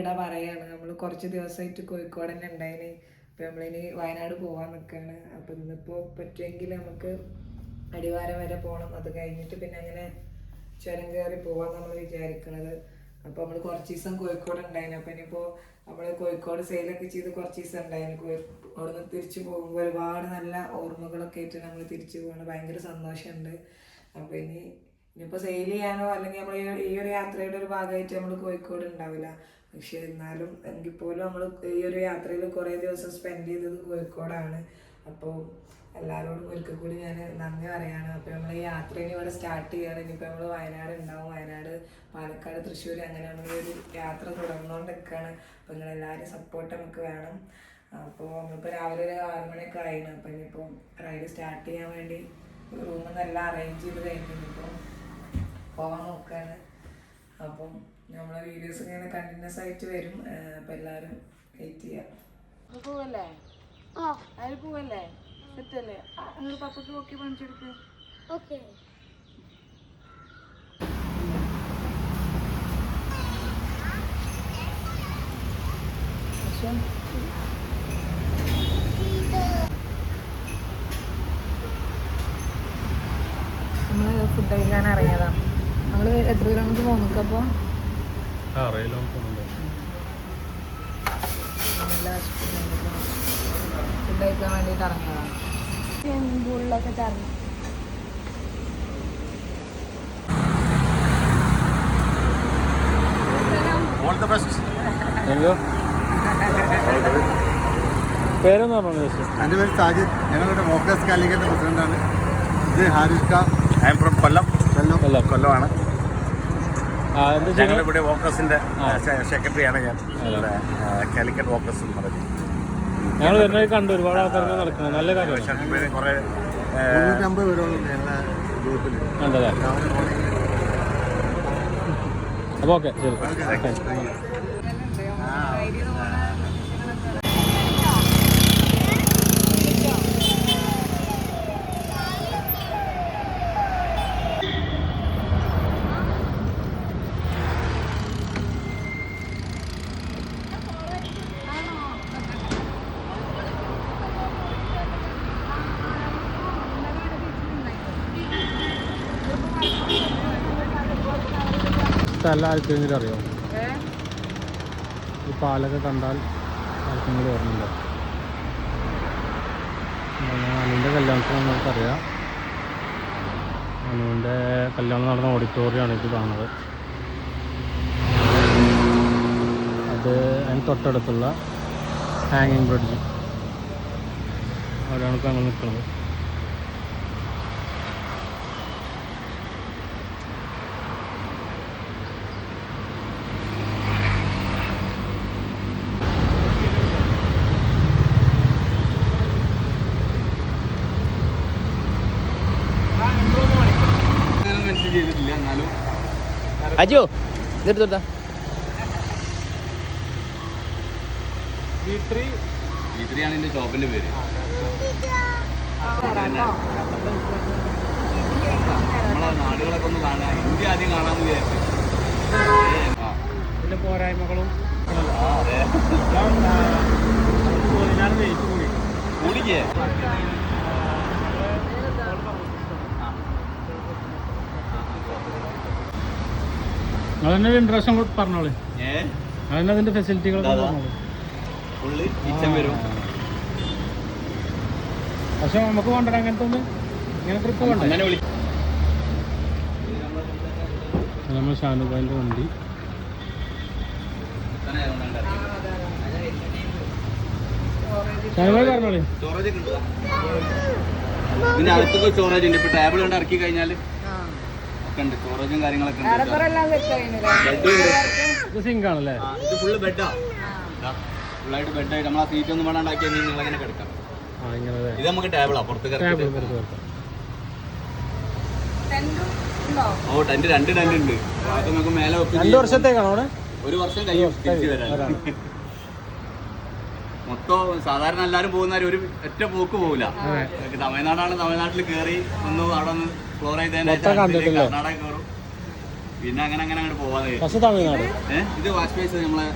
ഇവിടെ പറയാണ്. നമ്മൾ കുറച്ച് ദിവസമായിട്ട് കോഴിക്കോട് തന്നെ ഉണ്ടായിന്. അപ്പം നമ്മളിനി വയനാട് പോകാൻ നിൽക്കുകയാണ് അപ്പോൾ ഇന്നിപ്പോൾ പറ്റുമെങ്കിൽ നമുക്ക് അടിവാരം വരെ പോകണം അത് കഴിഞ്ഞിട്ട് പിന്നെ അങ്ങനെ ചുരം കയറി പോകാൻ നമ്മൾ വിചാരിക്കുന്നത് അപ്പോൾ നമ്മൾ കുറച്ച് ദിവസം കോഴിക്കോട് ഉണ്ടായിന്. അപ്പം ഇനിയിപ്പോൾ നമ്മൾ കോഴിക്കോട് സെയിലൊക്കെ ചെയ്ത് കുറച്ച് ദിവസം ഉണ്ടായിന്. അവിടെ നിന്ന് തിരിച്ചു പോകുമ്പോൾ ഒരുപാട് നല്ല ഓർമ്മകളൊക്കെ ആയിട്ട് നമ്മൾ തിരിച്ചു പോകണം ഭയങ്കര സന്തോഷമുണ്ട്. അപ്പോൾ ഇനി ഇനിയിപ്പോൾ സെയിൽ ചെയ്യാനോ അല്ലെങ്കിൽ നമ്മൾ ഈ ഒരു യാത്രയുടെ ഒരു ഭാഗമായിട്ട് നമ്മൾ കോഴിക്കോട് ഉണ്ടാവില്ല. പക്ഷെ എന്നാലും എങ്കിൽ പോലും നമ്മൾ ഈ ഒരു യാത്രയിൽ കുറേ ദിവസം സ്പെൻഡ് ചെയ്തത് കോഴിക്കോടാണ്. അപ്പോൾ എല്ലാവരോടും ഒരിക്കൽ കൂടി ഞാൻ നന്ദി പറയാണ്. അപ്പോൾ നമ്മൾ ഈ യാത്ര ഇനി ഇവിടെ സ്റ്റാർട്ട് ചെയ്യാണ്. ഇനിയിപ്പോൾ നമ്മൾ വയനാട് ഉണ്ടാവും. വയനാട് പാലക്കാട് തൃശ്ശൂർ അങ്ങനെ നമ്മൾ ഒരു യാത്ര തുടർന്നുകൊണ്ട് നിൽക്കുകയാണ് അപ്പോൾ നിങ്ങൾ എല്ലാവരും സപ്പോർട്ട് നമുക്ക് വേണം. അപ്പോൾ നമ്മളിപ്പോൾ രാവിലെ ഒരു ആറ് മണിയൊക്കെ ആയിരുന്നു അപ്പോൾ ഇനിയിപ്പോൾ റൈഡ് സ്റ്റാർട്ട് ചെയ്യാൻ വേണ്ടി റൂമിൽ നിന്നെല്ലാം അറേഞ്ച് ചെയ്ത് കഴിഞ്ഞിപ്പോൾ പോകാൻ നോക്കുകയാണ് അപ്പം നമ്മളെ വീഡിയോസ് ഇങ്ങനെ കണ്ടിന്യൂസ് ആയിട്ട് വരും. അപ്പം എല്ലാവരും വെയിറ്റ് ചെയ്യാം. പോവല്ലേ? അതിൽ പോവല്ലേ? സെറ്റല്ലേ? നിങ്ങൾ പപ്പക്ക് നോക്കി പണിച്ചെടുക്ക് ഓക്കെ. നമ്മൾ ഫുഡ് കഴിക്കാൻ ഇറങ്ങിയതാണ് നമ്മൾ എത്ര കിലോമീറ്റർ അറിയില്ല പോകുന്നുണ്ട് ഫുഡ് കഴിക്കാൻ വേണ്ടിയിട്ട് ഇറങ്ങിയതാണ് ചെമ്പുള്ളൊക്കെ പേരെന്ന് പറഞ്ഞു എന്റെ പേര് സാജിദ്. ഞങ്ങളുടെ മോക്കസ് കാലിക്കറ്റ് പ്രസിഡന്റാണ്. ഇത് Haris Khan I am from Kollam Kollam. Kollam. കൊല്ലമാണ്. ആ വോക്കസിന്റെ സെക്രട്ടറിയാണ് ഞാൻ. കാലിക്കറ്റ് വോക്കേഴ്സ് എന്ന് പറഞ്ഞു. ഞങ്ങൾ വരുന്നത് കണ്ടു ഒരുപാട് ആൾക്കാർ നടക്കുന്നത്. നല്ല കാര്യം കുറെ ഞങ്ങളുടെ ഗ്രൂപ്പിൽ അപ്പോൾ ഓക്കെ ശരി. സ്ഥലം ആർക്കെങ്കിലും അറിയോ? ഈ പാലൊക്കെ കണ്ടാൽ ആർക്കെങ്കിലും ഓർമ്മയുണ്ടോ. അനുവിന്റെ കല്യാണത്തിന് നമുക്കറിയാം. അനുവിന്റെ കല്യാണം നടന്ന ഓഡിറ്റോറിയമാണ് ഇത് കാണുന്നത്. അത് അതിന് തൊട്ടടുത്തുള്ള ഹാങ്ങിങ് ബ്രിഡ്ജ് അവിടെയാണ് ഇപ്പോൾ ഞങ്ങൾ നിൽക്കുന്നത്. അജോ ഇതെടുത്തോട്ടാ ഇത്രയാണ് എന്റെ ഷോപ്പിന്റെ പേര് നമ്മളെ നാടുകളൊക്കെ ഒന്ന് കാണാൻ ഇന്ത്യ ആദ്യം കാണാമെന്ന് വിചാരിച്ചു ഇതിന്റെ പോരായ്മകളും കൂടിക്കേ അതന്നെ ഇൻട്രസ്റ്റ് അങ്ങോട്ട് പറഞ്ഞോളൂ. ഏ? അതന്നെ അതിന്റെ ഫെസിലിറ്റികളൊക്കെ അതാ. പറഞ്ഞോളൂ? ഫുള്ള് കിച്ചൺ വരും. പക്ഷെ നമുക്ക് കൊണ്ടുവരാൻ അങ്ങനത്തെ ഒന്ന് ഇങ്ങനെ ട്രിപ്പ് നമ്മൾ വണ്ടി. ഷാനുബായി പറഞ്ഞോളൂ. സ്റ്റോറേജ് ഉണ്ടോ? ഉണ്ട്. ഇപ്പൊ ടേബിൾ കൊണ്ട് ഇറക്കി കഴിഞ്ഞാൽ ഒക്കെ ഉണ്ട് സ്റ്റോറേജും കാര്യങ്ങളൊക്കെ ഉണ്ട്. സിങ്ക് ആണല്ലേ? ഇത് ഫുള്ള് ബെഡാ ഫുള്ളായിട്ട് ബെഡായിട്ട് ആ സീറ്റ് ഒന്നും വേണ്ടാണ്ടാക്കിയാൽ നിങ്ങൾ അങ്ങനെ കിടക്കാം. ആ ഇങ്ങനെ അതെ ഇത് നമുക്ക് ടേബിളാ പുറത്ത് ഓ ടെന്റ് രണ്ട് ടെന്റ് ഉണ്ട്. നമുക്ക് മേലെ വെക്കും. രണ്ട് വർഷത്തേക്കാണോ ഒരു വർഷം കഴിയും തിരിച്ചു വരാൻ. മൊത്തം സാധാരണ എല്ലാവരും പോകുന്നവർ ഒരു ഒറ്റ പോക്ക് പോകില്ല തമിഴ്നാടാണ് തമിഴ്നാട്ടിൽ കയറി ഒന്ന് അവിടെ ഒന്ന് ഫ്ലോർ മൊത്തം കണ്ടിട്ടില്ലേ? കർണാടക കയറും പിന്നെ അങ്ങനെ അങ്ങനെ അങ്ങോട്ട് പോവാതെ. ഇത് വാഷ് ബേസ് നമ്മളെ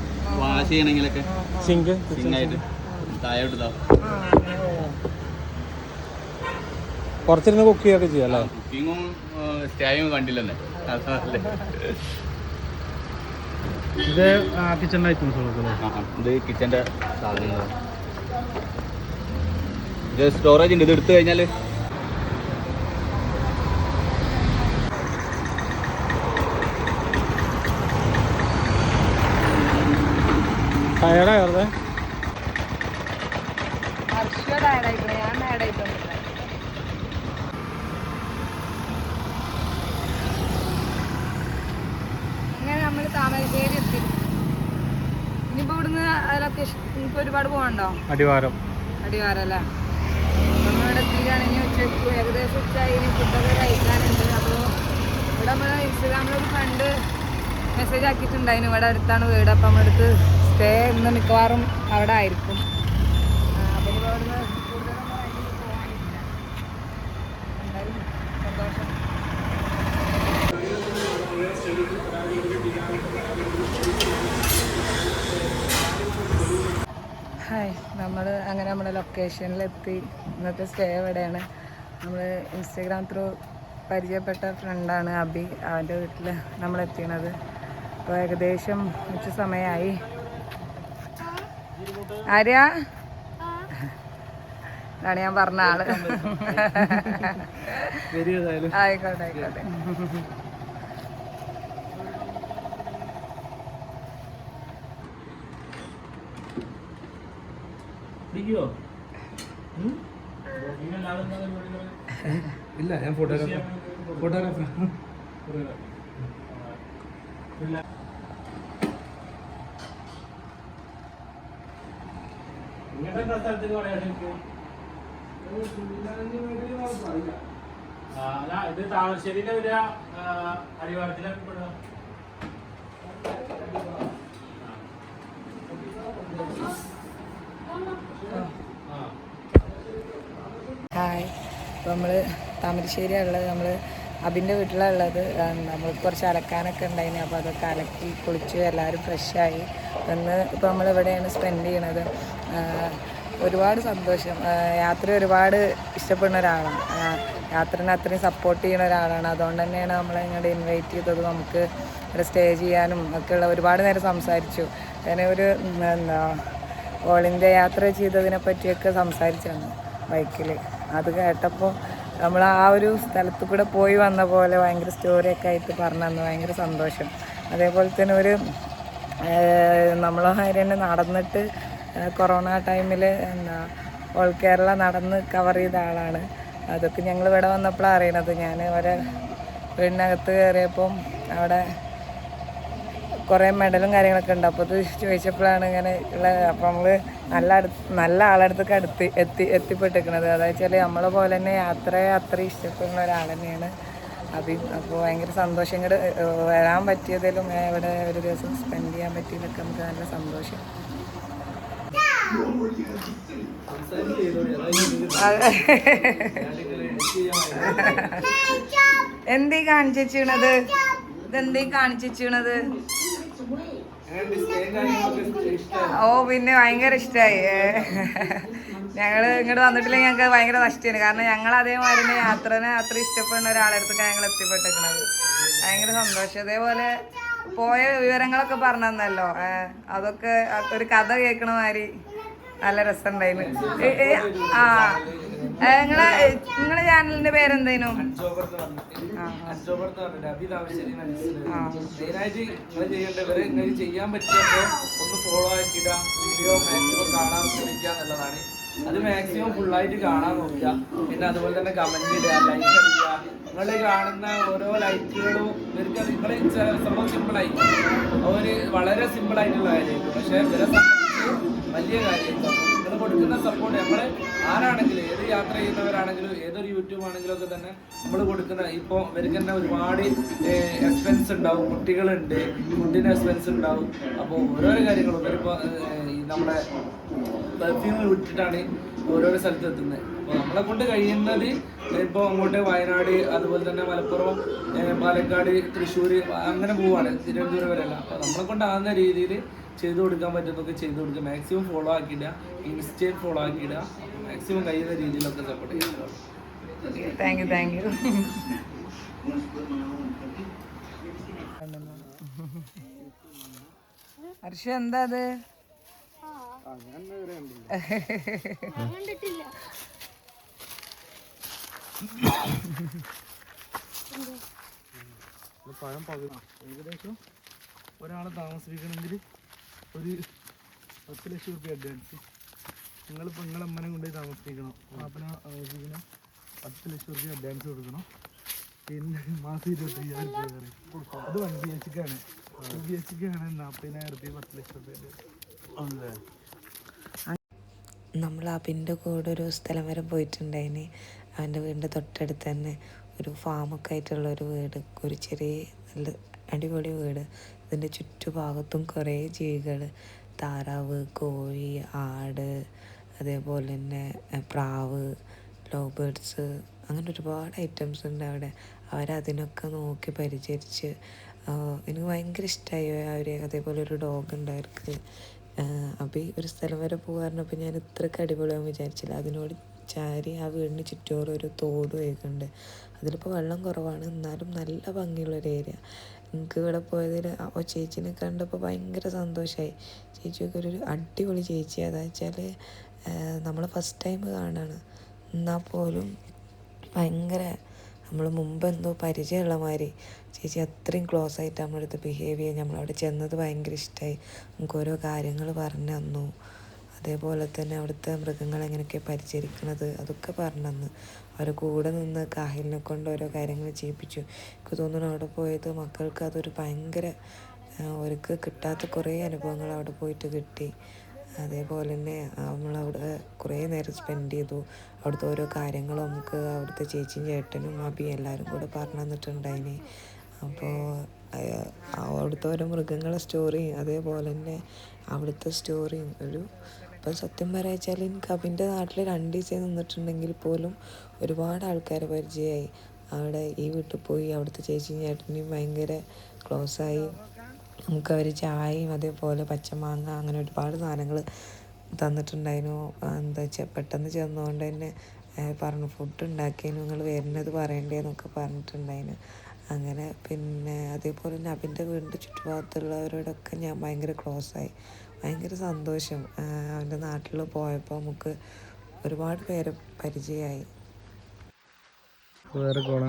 വാഷ് ചെയ്യണമെങ്കിലൊക്കെ സിങ്ക് സിങ്ങായിട്ട് താഴോട്ട് ഇതാവും. പുറത്തിരുന്ന് കുക്ക് ചെയ്യൊക്കെ ചെയ്യാം കുക്കിങ്ങും സ്റ്റേയും കണ്ടില്ലെന്നെ. അതല്ലേ ഇത് കിച്ചണിലെ ഐറ്റംസ്. ഇത് കിച്ചന്റെ സാധനങ്ങൾ ഇത് സ്റ്റോറേജ് ഉണ്ട്. ഇത് എടുത്തു കഴിഞ്ഞാൽ ടയർഡായി വെറുതെ ഹർഷ ടയർഡായിക്കണേ ഞാൻ ടയർഡായിട്ടൊന്നുമില്ല അങ്ങനെ നമ്മൾ താമരശ്ശേരി എത്തി ഇനിയിപ്പോ ഇവിടുന്ന് ലൊക്കേഷൻ ഇനിയിപ്പോ ഒരുപാട് പോകണ്ടോ അടിവാരം. നമ്മളിവിടെ ഉച്ചയ്ക്ക് ഏകദേശം ഉച്ചയായി. ഇനി ഫുഡൊക്കെ കഴിക്കാനുണ്ട്. അപ്പോൾ ഇവിടെ നമ്മൾ ഫ്രണ്ട് മെസ്സേജ് ആക്കിയിട്ടുണ്ടായിരുന്നു. ഇവിടെ അടുത്താണ് വീട്. അപ്പം നമ്മളടുത്ത് സ്റ്റേ ഇന്ന് മിക്കവാറും അവിടെ ആയിരിക്കും അപ്പം ഇനി അവിടുന്ന് കൂടുതലൊന്നും വഴിയിൽ പോകാനില്ല എന്തായാലും സന്തോഷം ഹായ് നമ്മൾ അങ്ങനെ നമ്മുടെ ലൊക്കേഷനിലെത്തി ഇന്നത്തെ സ്റ്റേ എവിടെയാണ്? നമ്മൾ ഇൻസ്റ്റഗ്രാം ത്രൂ പരിചയപ്പെട്ട ഫ്രണ്ടാണ് അബി. അവന്റെ വീട്ടിൽ നമ്മൾ എത്തിയത് അപ്പോൾ ഏകദേശം ഉച്ച സമയമായി. ആര്യ? അതാണ് ഞാൻ പറഞ്ഞ ആൾ. ആയിക്കോട്ടെ ആയിക്കോട്ടെ. ഇല്ല ഞാൻ ഫോട്ടോഗ്രാഫർ ഫോട്ടോഗ്രാഫർ ഇത് താമരശ്ശേരിയിലെ ഒരു അടിവാരത്തിലെ ഹായ് അപ്പോൾ നമ്മൾ താമരശ്ശേരിയാണ് ഉള്ളത് നമ്മൾ അബിന്റെ വീട്ടിലാണ് നമ്മൾ കുറച്ച് അലക്കാനൊക്കെ ഉണ്ടായിന്. അപ്പോൾ അതൊക്കെ അലക്കി കുളിച്ച് എല്ലാവരും ഫ്രഷായി. ഇന്ന് ഇപ്പോൾ നമ്മൾ ഇവിടെയാണ് സ്പെൻഡ് ചെയ്യണത്? ഒരുപാട് സന്തോഷം. യാത്ര ഒരുപാട് ഇഷ്ടപ്പെടുന്ന ഒരാളാണ്. യാത്രനെ അത്രയും സപ്പോർട്ട് ചെയ്യുന്ന ഒരാളാണ്. അതുകൊണ്ട് തന്നെയാണ് നമ്മളെ ഇങ്ങോട്ട് ഇൻവൈറ്റ് ചെയ്തത്. നമുക്ക് ഇവിടെ സ്റ്റേ ചെയ്യാനും ഒക്കെയുള്ള ഒരുപാട് നേരം സംസാരിച്ചു. അങ്ങനെ ഒരു എന്താ ഓൾ ഇന്ത്യ യാത്ര ചെയ്തതിനെ പറ്റിയൊക്കെ സംസാരിച്ചാണ് ബൈക്കിൽ അത് കേട്ടപ്പോൾ നമ്മൾ ആ ഒരു സ്ഥലത്ത് കൂടെ പോയി വന്ന പോലെ ഭയങ്കര സ്റ്റോറിയൊക്കെ ആയിട്ട് പറഞ്ഞു തന്നു. ഭയങ്കര സന്തോഷം. അതേപോലെ തന്നെ ഒരു നമ്മളെ തന്നെ നടന്നിട്ട് കൊറോണ ടൈമിൽ എന്താ ഓൾ കേരള നടന്ന് കവർ ചെയ്ത ആളാണ്. അതൊക്കെ ഞങ്ങൾ ഇവിടെ വന്നപ്പോഴാണ് അറിയണത്. ഞാൻ ഒരു വീടിനകത്ത് കയറിയപ്പം അവിടെ കുറേ മെഡലും കാര്യങ്ങളൊക്കെ ഉണ്ട്. അപ്പോൾ അത് ചോദിച്ചപ്പോഴാണ് ഇങ്ങനെ ഉള്ള അപ്പോൾ നമ്മൾ നല്ല അടുത്ത് നല്ല ആളടുത്തൊക്കെ അടുത്ത് എത്തി എത്തിപ്പെട്ടിരിക്കുന്നത്. അതായത് വെച്ചാൽ നമ്മളെ പോലെ തന്നെ യാത്രയെ അത്ര ഇഷ്ടപ്പെടുന്ന ഒരാൾ തന്നെയാണ് അഭി അപ്പോൾ ഭയങ്കര സന്തോഷം. ഇങ്ങോട്ട് വരാൻ പറ്റിയതിലും ഇവിടെ ഒരു ദിവസം സ്പെൻഡ് ചെയ്യാൻ പറ്റിയതൊക്കെ നമുക്ക് നല്ല സന്തോഷം. എന്തീ കാണിച്ചത് ഇതെന്തീ കാണിച്ചത് ഓ പിന്നെ ഭയങ്കര ഇഷ്ടമായി ഞങ്ങൾ ഇങ്ങോട്ട് വന്നിട്ടില്ലെങ്കിൽ ഞങ്ങൾക്ക് ഭയങ്കര നഷ്ടമാണ് കാരണം ഞങ്ങൾ അതേമാതിരി തന്നെ യാത്രനെ അത്ര ഇഷ്ടപ്പെടുന്ന ഒരാളെടുത്തൊക്കെ ഞങ്ങൾ എത്തിപ്പെട്ടിരിക്കുന്നത് ഭയങ്കര സന്തോഷം. അതേപോലെ പോയ വിവരങ്ങളൊക്കെ പറഞ്ഞു തന്നല്ലോ അതൊക്കെ ഒരു കഥ കേൾക്കണ മാതിരി. നല്ല രസമുണ്ടായിരുന്നു ആ. നിങ്ങളെ നിങ്ങളെ ചാനലിന്റെ പേരെന്തേനു? ചെയ്യാൻ മാക്സിമം കാണാൻ ശ്രമിക്കുക അത് മാക്സിമം ഫുള്ളായിട്ട് കാണാൻ നോക്കുക. പിന്നെ അതുപോലെ തന്നെ കമന്റ് ഇടുക ലൈക്ക് അടിക്കുക. നിങ്ങൾ കാണുന്ന ഓരോ ലൈക്കുകളും ഇവർക്ക് നിങ്ങൾ സംഭവം സിമ്പിൾ ആയിരിക്കും. അവർ വളരെ സിമ്പിൾ ആയിട്ടുള്ള കാര്യമായിരിക്കും. പക്ഷെ ഇവരെ വലിയ കാര്യം നിങ്ങൾ കൊടുക്കുന്ന സപ്പോർട്ട് നമ്മൾ ആരാണെങ്കിലും ഏത് യാത്ര ചെയ്യുന്നവരാണെങ്കിലും ഏതൊരു യൂട്യൂബ് ആണെങ്കിലും ഒക്കെ തന്നെ നമ്മൾ കൊടുക്കുന്ന ഇപ്പോൾ ഇവർക്ക് തന്നെ ഒരുപാട് എക്സ്പെൻസ് ഉണ്ടാവും. കുട്ടികളുണ്ട് ഫുഡിന് എക്സ്പെൻസ് ഉണ്ടാവും. അപ്പോൾ ഓരോരോ കാര്യങ്ങളും ഇവരിപ്പോൾ ഈ നമ്മുടെ പെർഫ്യൂം വിട്ടിട്ടാണ് ഓരോരോ സ്ഥലത്ത് എത്തുന്നത് അപ്പോൾ നമ്മളെ കൊണ്ട് കഴിയുന്നത് ഇപ്പോൾ അങ്ങോട്ട് വയനാട് അതുപോലെ തന്നെ മലപ്പുറം പാലക്കാട് തൃശ്ശൂർ അങ്ങനെ പോവാണ്. തിരുവനന്തപുരം വരെയല്ല. അപ്പോൾ നമ്മളെ കൊണ്ടാകുന്ന രീതിയിൽ ചെയ്തു കൊടുക്കാൻ പറ്റുന്നൊക്കെ ചെയ്തു കൊടുക്കുക. മാക്സിമം ഫോളോ ആക്കിയിടുക. ഇൻസ്റ്റയിൽ ഫോളോ ആക്കിയിടുക. മാക്സിമം കഴിയുന്ന രീതിയിലൊക്കെ സപ്പോർട്ട് ചെയ്യുക. Thank you thank you Harsha എന്താ അത്? ഏകദേശം ഒരാളെ താമസിപ്പിക്കണമെങ്കിൽ ഒരു പത്ത് ലക്ഷം റുപ്യ അഡ്വാൻസ് നിങ്ങളിപ്പോൾ നിങ്ങളെ അമ്മനെ കൊണ്ടുപോയി താമസിപ്പിക്കണം. പാപ്പന താമസിക്കണം പത്ത് ലക്ഷം റുപ്യ അഡ്വാൻസ് കൊടുക്കണം. പിന്നെ മാസം ഇരുപത്തയ്യായിരം രൂപ കയറി അത് വൺ ബി എച്ച് ആണ്. ടു ബി എച്ച് ആണ് നാൽപ്പതിനായിരം റുപ്യ പത്ത് ലക്ഷം റുപ്യ നമ്മൾ അബിന്റെ കൂടെ ഒരു സ്ഥലം വരെ പോയിട്ടുണ്ടായിന്. അവന്റെ വീടിന്റെ തൊട്ടടുത്ത് തന്നെ ഒരു ഫാമൊക്കെ ആയിട്ടുള്ള ഒരു വീട്. ഒരു ചെറിയ നല്ല അടിപൊളി വീട്. ഇതിന്റെ ചുറ്റുഭാഗത്തും കുറേ ജീവികൾ. താറാവ് കോഴി ആട് അതേപോലെ തന്നെ പ്രാവ് ലവ് ബേർഡ്സ് അങ്ങനെ ഒരുപാട് ഐറ്റംസ് ഉണ്ട് അവിടെ. അവരതിനൊക്കെ നോക്കി പരിചരിച്ച് എനിക്ക് ഭയങ്കര ഇഷ്ടമായി അവർ അതേപോലെ ഒരു ഡോഗ് ഉണ്ട് അവർക്ക്. ഈ ഒരു സ്ഥലം വരെ പോകാറുണ്ടപ്പോൾ ഞാൻ ഇത്രയ്ക്ക് അടിപൊളിയാകും വിചാരിച്ചില്ല. അതിനോട് ചാരി ആ വീടിന് ചുറ്റോറും ഒരു തോട് ഒഴുകുന്നുണ്ട് അതിലിപ്പോൾ വെള്ളം കുറവാണ്. എന്നാലും നല്ല ഭംഗിയുള്ളൊരു ഏരിയ. എനിക്ക് ഇവിടെ പോയതിൽ ആ ചേച്ചീനെ കണ്ടപ്പോൾ ഭയങ്കര സന്തോഷമായി ചേച്ചിയൊക്കെ ഒരു അടിപൊളി ചേച്ചി. അതാ വെച്ചാൽ നമ്മൾ ഫസ്റ്റ് ടൈം കാണാണ്. എന്നാൽ പോലും ഭയങ്കര നമ്മൾ മുമ്പ് എന്തോ പരിചയമുള്ള മാതിരി. ചേച്ചി അത്രയും ക്ലോസ് ആയിട്ട് നമ്മളടുത്ത് ബിഹേവ് ചെയ്യാൻ നമ്മളവിടെ ചെന്നത് ഭയങ്കര ഇഷ്ടമായി നമുക്ക് ഓരോ കാര്യങ്ങൾ പറഞ്ഞു തന്നു. അതേപോലെ തന്നെ അവിടുത്തെ മൃഗങ്ങൾ എങ്ങനെയൊക്കെ പരിചരിക്കണത് അതൊക്കെ പറഞ്ഞു തന്നു അവരെ കൂടെ നിന്ന് കാഹിലിനെ കൊണ്ട് ഓരോ കാര്യങ്ങൾ ചെയ്യിപ്പിച്ചു. എനിക്ക് തോന്നുന്നു അവിടെ പോയത് മക്കൾക്ക് അതൊരു ഭയങ്കര അവർക്ക് കിട്ടാത്ത കുറേ അനുഭവങ്ങൾ അവിടെ പോയിട്ട് കിട്ടി. അതേപോലെ തന്നെ നമ്മൾ അവിടെ കുറേ നേരം സ്പെൻഡ് ചെയ്തു. അവിടുത്തെ ഓരോ കാര്യങ്ങളും നമുക്ക് അവിടുത്തെ ചേച്ചിയും ചേട്ടനും അബിയും എല്ലാവരും കൂടെ പറഞ്ഞു തന്നിട്ടുണ്ടായിന്. അപ്പോൾ അവിടുത്തെ ഓരോ മൃഗങ്ങളെ സ്റ്റോറിയും അതേപോലെ തന്നെ അവിടുത്തെ സ്റ്റോറിയും ഒരു ഇപ്പം സത്യം പറയാച്ചാൽ എനിക്ക് അബിന്റെ നാട്ടിൽ രണ്ട് ദിവസം നിന്നിട്ടുണ്ടെങ്കിൽ പോലും ഒരുപാട് ആൾക്കാരെ പരിചയമായി. അവിടെ ഈ വീട്ടിൽ പോയി അവിടുത്തെ ചേച്ചിയും ചേട്ടനെയും ഭയങ്കര ക്ലോസായി നമുക്ക് അവർ ചായയും അതേപോലെ പച്ചമാങ്ങ അങ്ങനെ ഒരുപാട് സാധനങ്ങൾ തന്നിട്ടുണ്ടായിരുന്നു. എന്താ വെച്ചാൽ പെട്ടെന്ന് ചെന്നുകൊണ്ട് തന്നെ പറഞ്ഞു ഫുഡ് ഉണ്ടാക്കിയതിന് നിങ്ങൾ വരുന്നത് പറയണ്ടേന്നൊക്കെ പറഞ്ഞിട്ടുണ്ടായിരുന്നു. അങ്ങനെ പിന്നെ അതേപോലെ തന്നെ അബിന്റെ വീടിന്റെ ചുറ്റുഭാഗത്തുള്ളവരോടൊക്കെ ഞാൻ ഭയങ്കര ക്ലോസ് ആയി. ഭയങ്കര സന്തോഷം. അവന്റെ നാട്ടിൽ പോയപ്പോൾ നമുക്ക് ഒരുപാട് പേരെ പരിചയമായി. വേറെ കോളം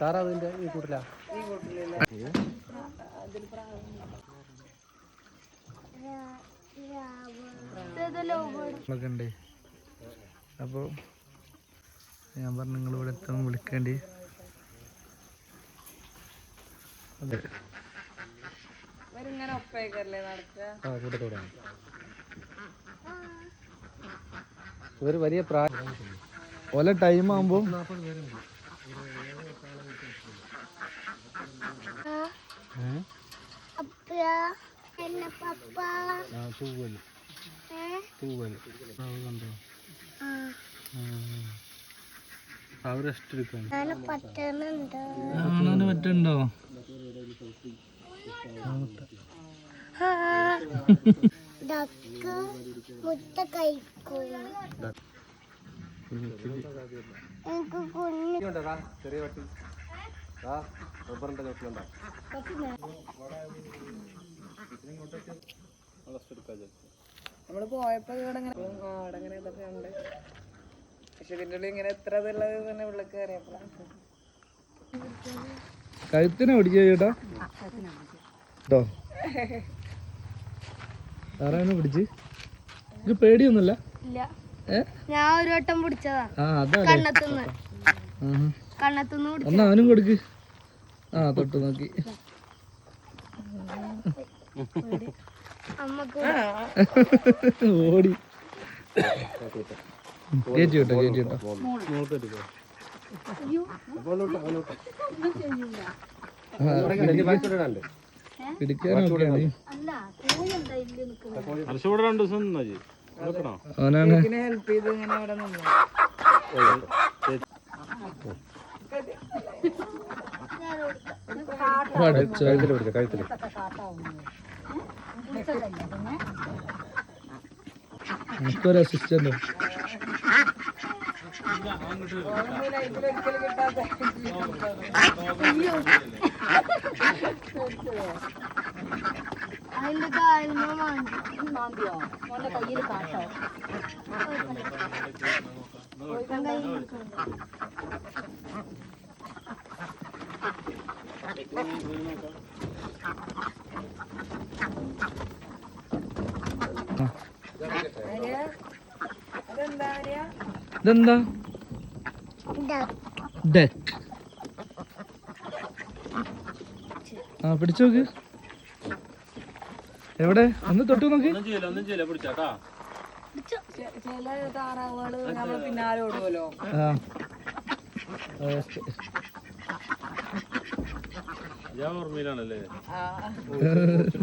താറാവിന്റെ ഈ കൂട്ടിലാ? അപ്പോൾ ഞാൻ പറഞ്ഞു നിങ്ങൾ ഇവിടെ എത്തുമ്പോൾ വിളിക്കേണ്ടി അതെ കൂട്ടത്തോടാണ് ഇവർ വലിയ പ്രായം. ഓല ടൈം ആകുമ്പോൾ തൂവൽ തൂവൽ അത് കണ്ടോ അവർ റെസ്റ്റ് എടുക്കാൻ കാണാൻ പറ്റുണ്ടോ മുട്ട കഴിക്കും എനിക്ക് കുഞ്ഞു ചെറിയ വട്ടി ആ റബ്ബറിന്റെ നമ്മൾ പോയപ്പോ ഇവിടെ ഇങ്ങനെ ഇതൊക്കെ ഉണ്ട് പക്ഷെ ഇതിന്റെ ഉള്ളിൽ ഇങ്ങനെ എത്ര ഇതുള്ളത് തന്നെ കയറിയപ്പോഴാണ് കഴുത്തിനെ പിടിക്കുക ചേട്ടാ. കേട്ടോ ആരാണ് പിടിച്ച്? ഇത് പേടിയൊന്നുമില്ല? ഞാൻ ഒരു വട്ടം പിടിച്ചതാ. കണ്ണത്തുനിന്ന് കണ്ണത്തുനിന്ന് കൊടുക്ക്. ആ തൊട്ട് നോക്കി. ഓടി. ചേച്ചി വിട്ടോ ചേച്ചി പിടിക്കാനൊക്കെയാണ് അവനാണ്. ഹെൽപ്പ് ചെയ്ത് ഇങ്ങനെ അവിടെ നിന്നു? പഠിച്ചോ എനിക്കൊരു അസിസ്റ്റന്റ് ലൈഫിൽ ഒരിക്കലും കിട്ടാത്ത അതിന്റെ മാന്തി മാന്തിയോ മോന്റെ കയ്യിൽ കാട്ടോ അതെന്താ ഇതെന്താ? ഡെക്ക് ആ പിടിച്ചു നോക്ക്. എവിടെ? ഒന്ന് തൊട്ട് നോക്ക്. ഒന്നും ചെയ്യില്ല ഒന്നും ചെയ്യില്ല. പിടിച്ചാട്ടാ ചില താറാവുകൾ നമ്മളെ പിന്നാലെ ഓടുമല്ലോ ആ. ഞാൻ ഓർമ്മയിലാണല്ലേ? ആ.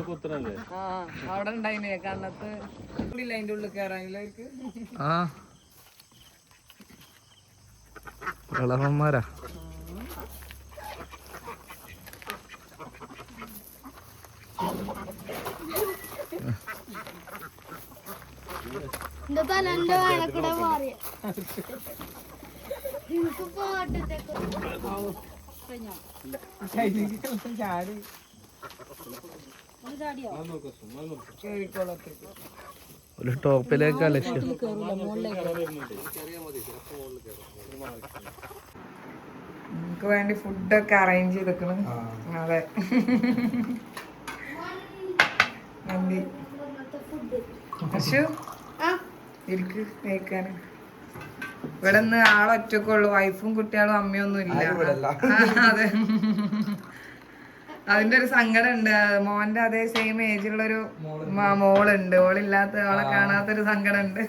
കുത്തനല്ലേ ആ അവിടെ ഉണ്ടായിനെ കണ്ണത്ത്. അതിന്റെ ഉള്ളിൽ കയറാനില്ല അവർക്ക്? ആ. മാറിയ. എനിക്ക് പാട്ടത്തേക്ക് ചാടി ഒരു ടോപ്പിലേക്കാ ലക്ഷ്യം. നമുക്ക് വേണ്ടി ഫുഡൊക്കെ അറേഞ്ച് ചെയ്തേക്കണം അതെ. നന്ദി. ഇരിക്ക് കഴിക്കാൻ ഇവിടെ നിന്ന് ആളൊറ്റക്കുള്ളു വൈഫും കുട്ടികളും അമ്മയൊന്നും ഇല്ല. അതെ. അതിന്റെ ഒരു സങ്കടം ഉണ്ട്. മോന്റെ അതേ സെയിം ഏജിലുള്ള ഒരു മോളുണ്ട്. ഓളില്ലാത്ത ഓളെ കാണാത്തൊരു സങ്കടം ഉണ്ട്.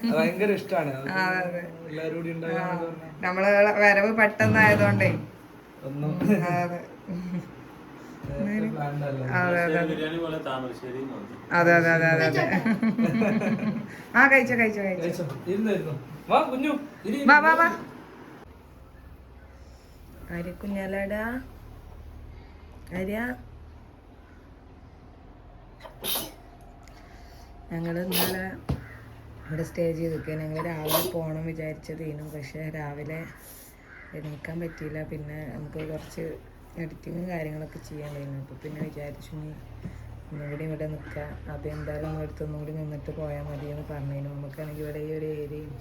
നമ്മൾ വരവ് പെട്ടെന്നായതുകൊണ്ടേ. അതെ. അതെ അതെ അതെ. അതെ അതെ അതെ അതെ ആ കഴിച്ചോ കഴിച്ചോ കഴിച്ചോ. വാ കുഞ്ഞു. ഇരി വാ വാ വാ. അരി കുഞ്ഞാലടാ? അരിയ ഞങ്ങൾ ഇന്നലെ ഇവിടെ സ്റ്റേ ചെയ്ത് നിൽക്കുക ഞങ്ങൾ രാവിലെ പോകണം വിചാരിച്ചതേനു. പക്ഷേ രാവിലെ എണീക്കാൻ പറ്റിയില്ല. പിന്നെ നമുക്ക് കുറച്ച് എഡിറ്റിങ്ങും കാര്യങ്ങളൊക്കെ ചെയ്യാണ്ടായിരുന്നു അപ്പോൾ പിന്നെ വിചാരിച്ചു നീ ഒന്നുകൂടി ഇവിടെ നിൽക്കാം അപ്പോൾ എന്തായാലും നമ്മുടെ അടുത്ത് ഒന്നുകൂടി നിന്നിട്ട് പോയാൽ മതി എന്ന് പറഞ്ഞതിന് നമുക്കാണെങ്കിൽ ഇവിടെ ഈ ഒരു ഏരിയയും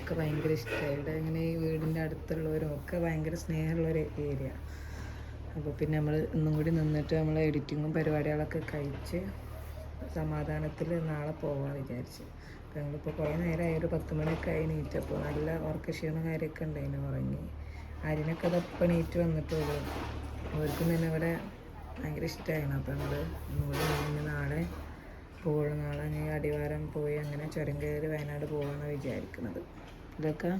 ഒക്കെ ഭയങ്കര ഇഷ്ടമായി ഇവിടെ ഇങ്ങനെ ഈ വീടിന്റെ അടുത്തുള്ളവരും ഒക്കെ ഭയങ്കര സ്നേഹമുള്ളൊരു ഏരിയ അപ്പോൾ പിന്നെ നമ്മൾ ഒന്നും കൂടി നിന്നിട്ട് നമ്മൾ എഡിറ്റിങ്ങും പരിപാടികളൊക്കെ കഴിച്ച് സമാധാനത്തിൽ നാളെ പോകാമെന്ന് വിചാരിച്ച്. അപ്പോൾ ഞങ്ങളിപ്പോൾ കുറേ നേരമായി ഒരു പത്ത് മണിയൊക്കെ ആയി നീറ്റപ്പോൾ നല്ല ഉറക്കക്ഷീണം കാര്യമൊക്കെ ഉണ്ടായിരുന്നു ഉറങ്ങി. അരിനൊക്കെ അതപ്പം നീറ്റ് വന്നിട്ടുള്ളൂ. അവർക്കും തന്നെ ഇവിടെ ഭയങ്കര ഇഷ്ടമായിരുന്നു അപ്പോൾ നമ്മൾ ഒന്നും നീങ്ങി നാളെ പോകുള്ളൂ നാളെ ഇനി അടിവാരം പോയി അങ്ങനെ ചുരം കയറി വയനാട് പോകാമെന്നാണ് വിചാരിക്കുന്നത് ഇതൊക്കെ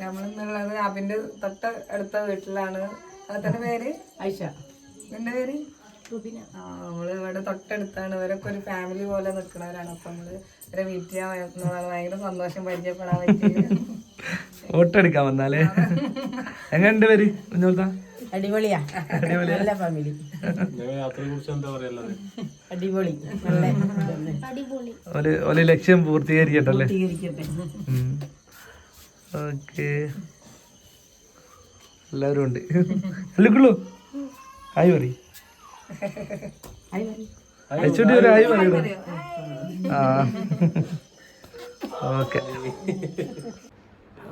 നമ്മളിന്നുള്ളത് അബിന്റെ തൊട്ട് അടുത്ത വീട്ടിലാണ് അതിന്റെ പേര്? ഐഷ. നിന്റെ പേര്? നമ്മൾ ഇവിടെ തൊട്ടടുത്താണ്. ഇവരൊക്കെ ഒരു ഫാമിലി പോലെ നിൽക്കുന്നവരാണ്. അപ്പൊ നമ്മൾ ഇവരെ വരുന്നതാണ് ഭയങ്കര സന്തോഷം പരിചയപ്പെടാൻ പറ്റിയത്. ഫോട്ടോ എടുക്കാൻ വന്നാലേ എങ്ങനെയുണ്ട് പേര് അടിപൊളിയാ. നല്ല ഫാമിലി യാത്രയെ കുറിച്ച് എന്താ പറയാ അടിപൊളി. നല്ല അടിപൊളി. ഒരു ഒരു ലക്ഷ്യം പൂർത്തീകരിക്കട്ടല്ലേ? ഓക്കെ. എല്ലാവരും ഉണ്ട്. അല്ലിക്കുള്ളൂ. ഹായ് പറ അയച്ചുട്ടി ഒരു ആയി പറയൂ ആ. ഓക്കെ.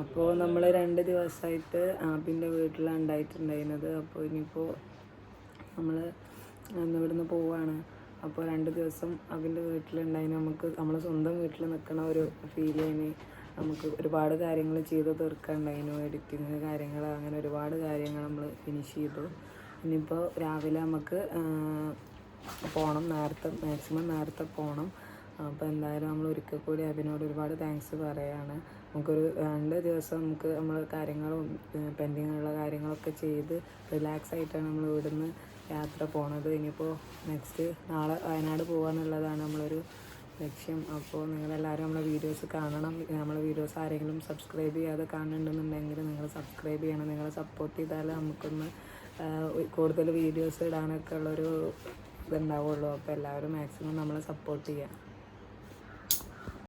അപ്പോൾ നമ്മൾ രണ്ട് ദിവസമായിട്ട് ആപ്പിന്റെ വീട്ടിലാണ് ഉണ്ടായിട്ടുണ്ടായിരുന്നത്. അപ്പോൾ ഇനിയിപ്പോൾ നമ്മൾ ഇവിടുന്ന് പോവാണ്. അപ്പോൾ രണ്ട് ദിവസം അവന്റെ വീട്ടിലുണ്ടായി. നമുക്ക് നമ്മൾ സ്വന്തം വീട്ടിൽ നിൽക്കണ ഒരു ഫീൽ ചെയ്യുന്നു നമുക്ക് ഒരുപാട് കാര്യങ്ങൾ ചെയ്ത് തീർക്കാനുണ്ടായിരുന്നു എഡിറ്റിങ് കാര്യങ്ങൾ അങ്ങനെ ഒരുപാട് കാര്യങ്ങൾ നമ്മൾ ഫിനിഷ് ചെയ്തു. ഇനിയിപ്പോൾ രാവിലെ നമുക്ക് പോകണം നേരത്തെ മാക്സിമം നേരത്തെ പോകണം അപ്പോൾ എന്തായാലും നമ്മൾ ഒരിക്കൽ കൂടി അഭിനോട് ഒരുപാട് താങ്ക്സ് പറയുകയാണ് നമുക്കൊരു രണ്ട് ദിവസം നമുക്ക് നമ്മൾ കാര്യങ്ങളും പെൻഡിങ്ങുള്ള കാര്യങ്ങളൊക്കെ ചെയ്ത് റിലാക്സ് ആയിട്ടാണ് നമ്മൾ ഇവിടുന്ന് യാത്ര പോണത്. ഇനിയിപ്പോൾ നെക്സ്റ്റ് നാളെ വയനാട് പോകാന്നുള്ളതാണ് നമ്മളൊരു ലക്ഷ്യം. അപ്പോൾ നിങ്ങളെല്ലാവരും നമ്മളെ വീഡിയോസ് കാണണം. നമ്മളെ വീഡിയോസ് ആരെങ്കിലും സബ്സ്ക്രൈബ് ചെയ്യാതെ കാണുന്നുണ്ടെന്നുണ്ടെങ്കിൽ നിങ്ങൾ സബ്സ്ക്രൈബ് ചെയ്യണം. നിങ്ങളെ സപ്പോർട്ട് ചെയ്താൽ നമുക്കൊന്ന് കൂടുതൽ വീഡിയോസ് ഇടാനൊക്കെ ഉള്ളൊരു ഇതുണ്ടാവുള്ളൂ. അപ്പോൾ എല്ലാവരും മാക്സിമം നമ്മളെ സപ്പോർട്ട് ചെയ്യുക